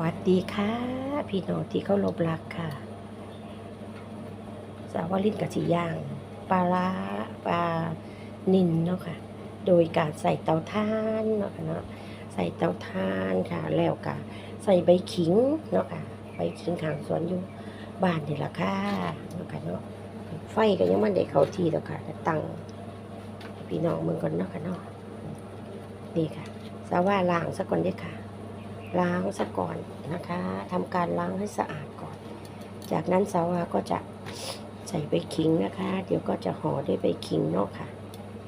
วัสดีค่ะ พี่น้องที่เคารพรักค่ะ สาวลินกับสีย่างปลาร้าปลานินเนาะค่ะ โดยการใส่เตาถ่านเนาะค่ะเนาะใส่เตาถ่านค่ะ แล้วก็ใส่ใบขิงเนาะค่ะ ใบขิงขางสวนอยู่บ้านนี่ละค่ะเนาะค่ะเนาะไฟก็ยังมันได้เข้าที่แล้วค่ะตั้งพี่น้องมึงก่อนเนาะค่ะเนาะนี่ค่ะสาว่าล้างซะก่อนเด้อค่ะ ล้างซะก่อนนะคะทำการล้างให้สะอาดก่อน จากนั้นสาวาก็จะใส่ใบขิงนะคะ เดี๋ยวก็จะห่อด้วยใบขิงเนาะค่ะ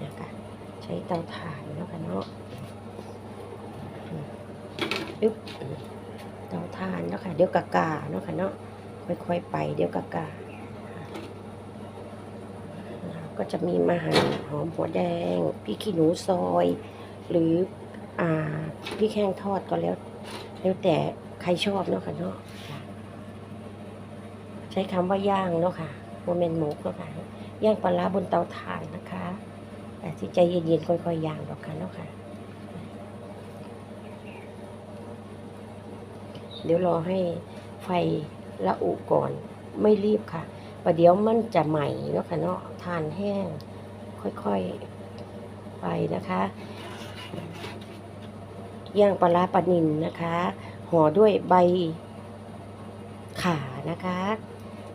นะคะใช้เตาถ่านเนาะค่ะเนาะอืมอึ๊บเตาถ่านเนาะค่ะเดี๋ยวกากาเนาะค่ะเนาะค่อยๆไปเดี๋ยวกากาก็จะมีมาหั่นหอมหัวแดงพริกขี้หนูซอย หรือ พริกแห้งทอดก็แล้ว แล้วแต่ใครชอบเนาะค่ะเนาะใช้คำว่าย่างเนาะค่ะโมเมนหมูเนาะค่ะย่างปลาร้าบนเตาถ่านนะคะแต่ที่ใจเย็นๆค่อยๆย่างดอกค่ะเนาะค่ะ เดี๋ยวรอให้ไฟละอุก่อนไม่รีบค่ะประเดี๋ยวมันจะใหม่เนาะค่ะเนาะทานแห้ง ค่อยๆไปนะคะ ย่างปลาร้าปลานินนะคะ ห่อด้วยใบขานะคะ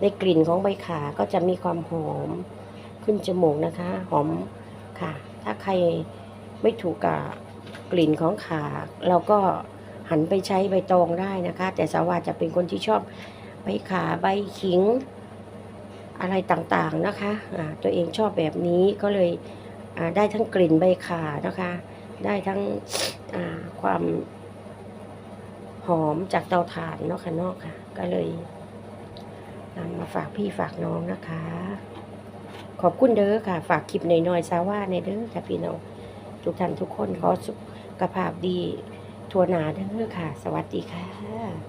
ในกลิ่นของใบขาก็จะมีความหอมขึ้นจมูกนะคะ หอมค่ะ ถ้าใครไม่ถูกกับกลิ่นของขาเราก็หันไปใช้ใบตองได้นะคะ แต่สาวาจะเป็นคนที่ชอบใบขาใบขิง อะไรต่างๆนะคะะตัวเองชอบแบบนี้ก็เลยได้ทั้งกลิ่นใบขานะคะ ได้ทั้งความหอมจากเตาถ่านเนาะค่ะนอกค่ะ ก็เลยนำมาฝากพี่ฝากน้องนะคะ ขอบคุณเด้อค่ะ ฝากคลิปหน่อยๆซาว่าในเด้อค่ะพี่น้องทุกท่านทุกคนขอสุขภาพดี ทัวนาเด้อค่ะ สวัสดีค่ะ